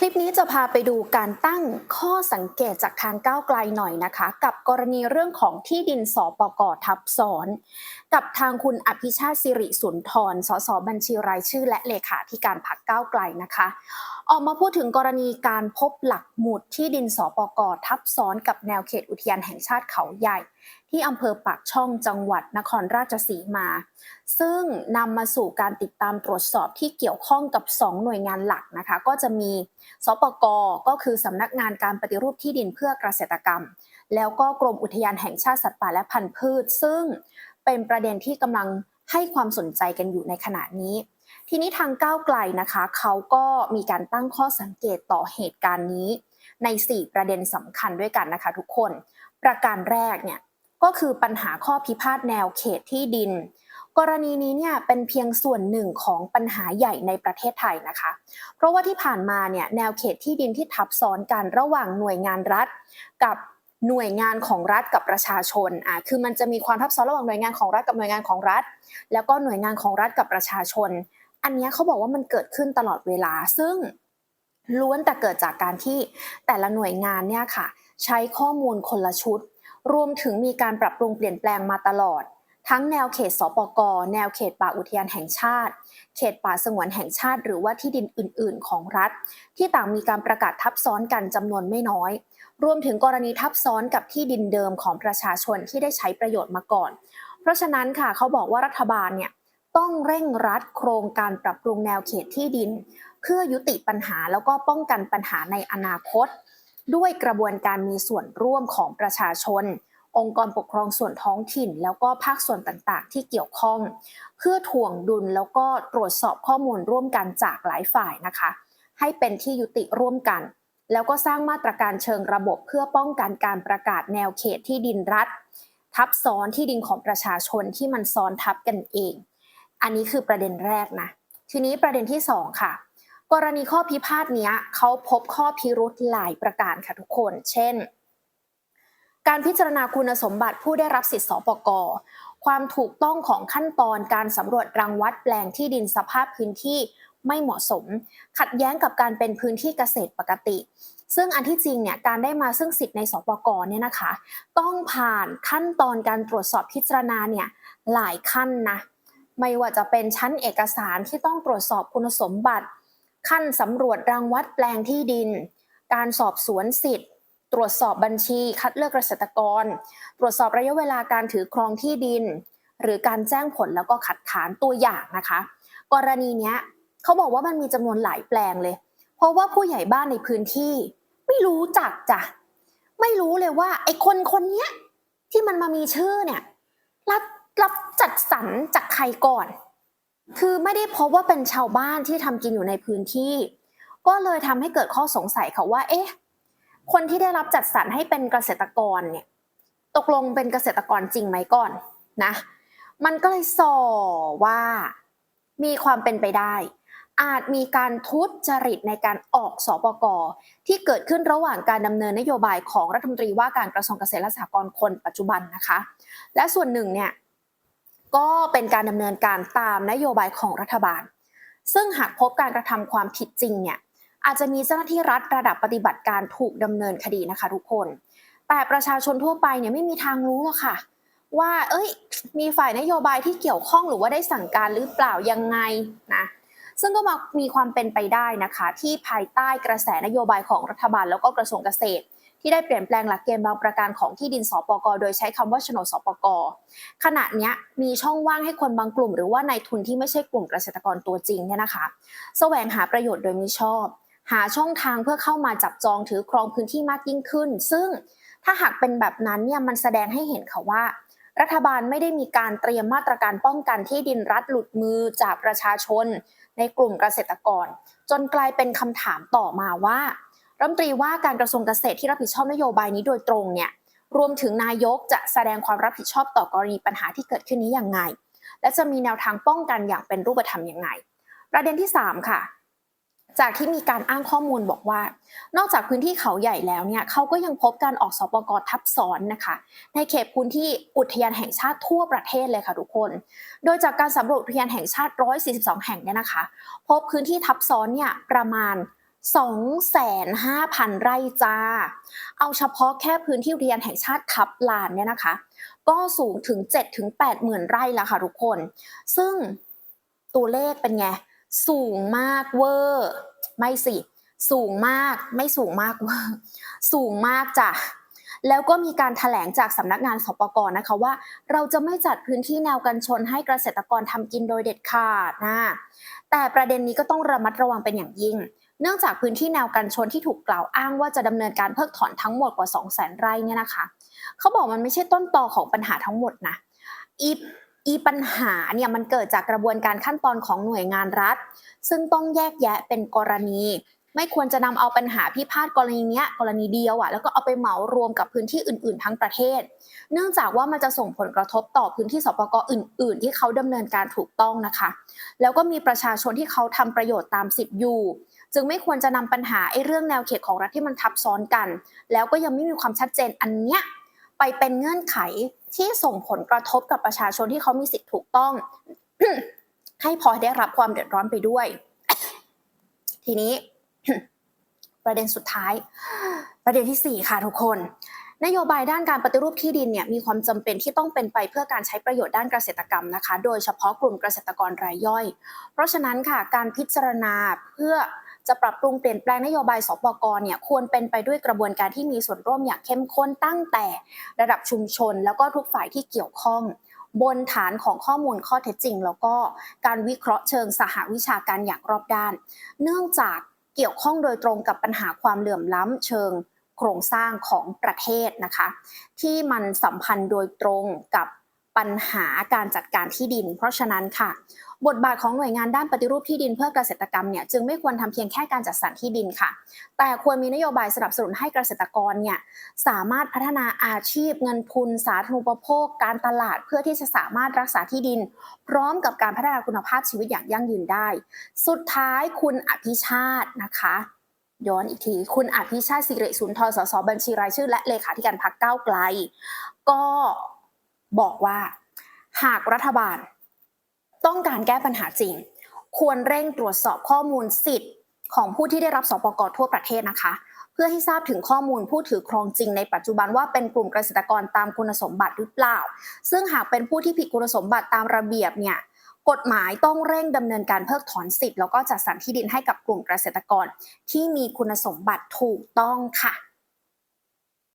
คลิปนี้จะพาไปดูการตั้งข้อสังเกตจากทางก้าวไกลหน่อยนะคะ กับกรณีเรื่องของที่ดินสปกทับซ้อน กับทางคุณอภิชาติสิริสุนทรสสบัญชีรายชื่อ และเลขาธิการพรรคก้าวไกลนะคะ ออกมาพูดถึงกรณีการพบหลักหมุดที่ดินสปกทับซ้อนกับแนวเขตอุทยานแห่งชาติเขาใหญ่ ที่อำเภอปากช่องจังหวัดนครราชสีมา ซึ่งนำมาสู่การติดตามตรวจสอบที่เกี่ยวข้องกับ 2 หน่วยงานหลักนะคะ ก็จะมีสปกก็คือสำนักงานการปฏิรูปที่ดินเพื่อเกษตรกรรม แล้วก็กรมอุทยานแห่งชาติสัตว์ป่าและพันธุ์พืช ซึ่งเป็นประเด็นที่กำลังให้ความสนใจกันอยู่ในขณะนี้ ทีนี้ทางก้าวไกลนะคะเขาก็มีการตั้งข้อสังเกตต่อเหตุการณ์นี้ ใน 4 ประเด็นสำคัญด้วยกันนะคะทุกคน ประการแรกเนี่ย ก็คือปัญหาข้อพิพาทแนวเขตที่ดิน กรณีนี้เนี่ยเป็นเพียงส่วนหนึ่งของปัญหาใหญ่ในประเทศไทยนะคะ เพราะว่าที่ผ่านมาเนี่ยแนวเขตที่ดินที่ทับซ้อนกันระหว่างหน่วยงานรัฐ กับหน่วยงานของรัฐกับประชาชนอะคือมันจะมีความทับซ้อนระหว่างหน่วยงานของรัฐกับหน่วยงานของรัฐ แล้วก็หน่วยงานของรัฐกับประชาชน อันนี้เขาบอกว่ามันเกิดขึ้นตลอดเวลา ซึ่งล้วนแต่เกิดจากการที่แต่ละหน่วยงานเนี่ยค่ะ ใช้ข้อมูลคนละชุด รวมถึงมีการปรับปรุงเปลี่ยนแปลงมาตลอด ทั้งแนวเขตสปกแนวเขตป่าอุทยานแห่งชาติ เขตป่าสงวนแห่งชาติ หรือว่าที่ดินอื่น ๆ ของรัฐ ที่ต่างมีการประกาศทับซ้อนกันจำนวนไม่น้อย รวมถึงกรณีทับซ้อนกับที่ดินเดิมของประชาชนที่ได้ใช้ประโยชน์มาก่อน เพราะฉะนั้นค่ะเขาบอกว่ารัฐบาลเนี่ยต้องเร่งรัดโครงการปรับปรุงแนวเขตที่ดิน เพื่อยุติปัญหาแล้วก็ป้องกันปัญหาในอนาคต ด้วยกระบวนการมีส่วนร่วมของประชาชน องค์กรปกครองส่วนท้องถิ่น แล้วก็ภาคส่วนต่างๆ ที่เกี่ยวข้อง เพื่อถ่วงดุลแล้วก็ตรวจสอบข้อมูลร่วมกันจากหลายฝ่ายนะคะ ให้เป็นที่ยุติร่วมกัน แล้วก็สร้างมาตรการเชิงระบบเพื่อป้องกันการประกาศแนวเขตที่ดินรัฐ ทับซ้อนที่ดินของประชาชนที่มันซ้อนทับกันเอง อันนี้คือประเด็นแรกนะทีนี้ประเด็นที่สองค่ะ กรณีข้อพิพาทนี้เขาพบข้อพิรุธหลายประการค่ะทุกคน เช่น การพิจารณาคุณสมบัติผู้ได้รับสิทธิสปกความถูกต้องของขั้นตอนการสำรวจรังวัดแปลงที่ดินสภาพพื้นที่ไม่เหมาะสม ขัดแย้งกับการเป็นพื้นที่เกษตรปกติ ซึ่งอันที่จริงเนี่ยการได้มาซึ่งสิทธิ์ในสปกเนี่ยนะคะ ต้องผ่านขั้นตอนการตรวจสอบพิจารณาเนี่ยหลายขั้นนะไม่ว่าจะเป็นชั้นเอกสารที่ต้องตรวจสอบคุณสมบัติ ขั้นสำรวจรังวัดแปลงที่ดิน การสอบสวนสิทธิ์ ตรวจสอบบัญชีคัดเลือกเกษตรกร ตรวจสอบระยะเวลาการถือครองที่ดิน หรือการแจ้งผลแล้วก็ขัดขานตัวอย่างนะคะ กรณีเนี้ยเขาบอกว่ามันมีจำนวนหลายแปลงเลย เพราะว่าผู้ใหญ่บ้านในพื้นที่ ไม่รู้จักจ้ะไม่รู้เลยว่า ไอ้คนคนเนี้ยที่มันมามีชื่อเนี่ยรับรับจัดสรรจากใครก่อน คือไม่ได้พบว่าเป็นชาวบ้านที่ทำกินอยู่ในพื้นที่ ก็เลยทำให้เกิดข้อสงสัยค่ะว่า เอ๊ะ คนที่ได้รับจัดสรรให้เป็นเกษตรกรเนี่ย ตกลงเป็นเกษตรกรจริงไหมก่อนนะ มันก็เลยส่อว่ามีความเป็นไปได้ อาจมีการทุจริตในการออกสปกที่เกิดขึ้นระหว่างการดำเนินนโยบายของรัฐมนตรีว่าการกระทรวงเกษตรและสหกรณ์คนปัจจุบันนะคะ และส่วนหนึ่งเนี่ย ก็เป็นการดำเนินการตามนโยบายของรัฐบาล ซึ่งหากพบการกระทำความผิดจริงเนี่ยอาจจะมีเจ้าหน้าที่รัฐระดับปฏิบัติการถูกดำเนินคดีนะคะทุกคน แต่ประชาชนทั่วไปเนี่ยไม่มีทางรู้หรอกค่ะ ว่า เอ้ย มีฝ่ายนโยบายที่เกี่ยวข้องหรือว่าได้สั่งการหรือเปล่ายังไงนะซึ่งก็มามีความเป็นไปได้นะคะ ที่ภายใต้กระแสนโยบายของรัฐบาลแล้วก็กระทรวงเกษตร ที่ได้เปลี่ยนแปลงหลักเกณฑ์บางประการของที่ดินสปกโดยใช้คำว่าโฉนดสปกขณะนี้มีช่องว่างให้คนบางกลุ่ม หรือว่านายทุนที่ไม่ใช่กลุ่มเกษตรกรตัวจริงเนี่ยนะคะแสวงหาประโยชน์โดยมิชอบ หาช่องทางเพื่อเข้ามาจับจองถือครองพื้นที่มากยิ่งขึ้น ซึ่งถ้าหากเป็นแบบนั้นเนี่ยมันแสดงให้เห็นค่ะว่ารัฐบาลไม่ได้มีการเตรียมมาตรการป้องกันที่ดินรัฐหลุดมือจากประชาชน ในกลุ่มเกษตรกร จนกลายเป็นคำถามต่อมาว่า รัฐมนตรีว่าการกระทรวงเกษตรที่รับผิดชอบนโยบายนี้โดยตรงเนี่ยรวมถึงนายกจะแสดงความรับผิดชอบต่อกรณีปัญหาที่เกิดขึ้นนี้อย่างไง และจะมีแนวทางป้องกันอย่างเป็นรูปธรรมอยังไง ประเด็นที่ 3 ค่ะ จากที่มีการอ้างข้อมูลบอกว่า นอกจากพื้นที่เขาใหญ่แล้วเนี่ยเขาก็ยังพบการออกสอปกทับซ้อนนะคะ ในเขตพื้นที่อุทยานแห่งชาติทั่วประเทศเลยค่ะทุกคน โดยจากการสำรวจอุทยานแห่งชาติ 142 แห่งเนี่ยนะคะ พบพื้นที่ทับซ้อนเนี่ยประมาณ 25,000 ไร่จ้า เอาเฉพาะแค่พื้นที่อุทยนแห่งชาติทับลานเนี่ยนะคะ ก็สูงถึง7-8หมื่นไร่แล้วค่ะทุกคน ซึ่งตัวเลขเป็นไง สูงมากเวอร์ ไม่สิ สูงมากไม่สูงมากเวอร์สูงมากจ้ะแล้วก็มีการถแถลงจากสำนักงานสปกรนะคะว่า เราจะไม่จัดพื้นที่แนวกันชนให้เกษตรกรทำกินโดยเด็ดขาดนะแต่ประเด็นนี้ก็ต้องระมัดระวังเป็นอย่างยิ่ง เนื่องจากพื้นที่แนวกันชนที่ถูกกล่าวอ้างว่าจะดำเนินการเพิกถอนทั้งหมดกว่า 2 0 0 0 0 0 ไร่เนี่ยนะคะ เขาบอกมันไม่ใช่ต้นตอของปัญหาทั้งหมดนะอีอีปัญหาเนี่ยมันเกิดจากกระบวนการขั้นตอนของหน่วยงานรัฐ ซึ่งต้องแยกแยะเป็นกรณี ไม่ควรจะนำเอาปัญหาพิพาทกรณีเนี้ยกรณีเดียวอะ่ะแล้วก็เอาไปเหมารวมกับพื้นที่อื่น ๆ ทั้งประเทศ เนื่องจากว่ามันจะส่งผลกระทบต่อพื้นที่สปกอื่น ๆ ที่เขาดำเนินการถูกต้องนะคะ แล้วก็มีประชาชนที่เขาทำประโยชน์ตามสิทธิ์อยู่ จึงไม่ควรจะนำปัญหาไอ้เรื่องแนวเขตของรัฐที่มันทับซ้อนกัน แล้วก็ยังไม่มีความชัดเจนอันเนี้ยไปเป็นเงื่อนไขที่ส่งผลกระทบกับประชาชนที่เขามีสิทธิ์ถูกต้อง ให้พอได้รับความเดือดร้อนไปด้วย ทีนี้ ประเด็นสุดท้าย ประเด็นที่สี่ค่ะทุกคน นโยบายด้านการปฏิรูปที่ดินเนี่ยมีความจำเป็นที่ต้องเป็นไปเพื่อการใช้ประโยชน์ด้านเกษตรกรรมนะคะ โดยเฉพาะกลุ่มเกษตรกรรายย่อย เพราะฉะนั้นค่ะการพิจารณาเพื่อ จะปรับปรุงเปลี่ยนแปลงนโยบายสปกรเนี่ยควรเป็นไปด้วยกระบวนการที่มีส่วนร่วมอย่างเข้มข้นตั้งแต่ระดับชุมชน แล้วก็ทุกฝ่ายที่เกี่ยวข้อง บนฐานของข้อมูลข้อเท็จจริง แล้วก็การวิเคราะห์เชิงสหวิชาการอย่างรอบด้าน เนื่องจากเกี่ยวข้องโดยตรงกับปัญหาความเหลื่อมล้ำเชิงโครงสร้างของประเทศนะคะ ที่มันสัมพันธ์โดยตรงกับปัญหาการจัดการที่ดิน เพราะฉะนั้นค่ะ บทบาทของหน่วยงานด้านปฏิรูปที่ดินเพื่อเกษตรกรรมเนี่ยจึงไม่ควรทำเพียงแค่การจัดสรรที่ดินค่ะ แต่ควรมีนโยบายสนับสนุนให้เกษตรกรเนี่ยสามารถพัฒนาอาชีพ เงินทุน สาธารณูปโภค การตลาดเพื่อที่จะสามารถรักษาที่ดิน พร้อมกับการพัฒนาคุณภาพชีวิตอย่างยั่งยืนได้ สุดท้ายคุณอภิชาตินะคะย้อนอีกที คุณอภิชาติสิริสุนทรสสบัญชีรายชื่อ และเลขาธิการพรรคก้าวไกล ก็บอกว่าหากรัฐบาล ต้องการแก้ปัญหาจริง ควรเร่งตรวจสอบข้อมูลสิทธิ์ ของผู้ที่ได้รับสปกทั่วประเทศนะคะ เพื่อให้ทราบถึงข้อมูลผู้ถือครองจริงในปัจจุบันว่าเป็นกลุ่มเกษตรกรตามคุณสมบัติหรือเปล่า ซึ่งหากเป็นผู้ที่ผิดคุณสมบัติตามระเบียบเนี่ยกฎหมายต้องเร่งดำเนินการเพิกถอนสิทธิ์แล้วก็จัดสรรที่ดินให้กับกลุ่มเกษตรกร ที่มีคุณสมบัติถูกต้องค่ะ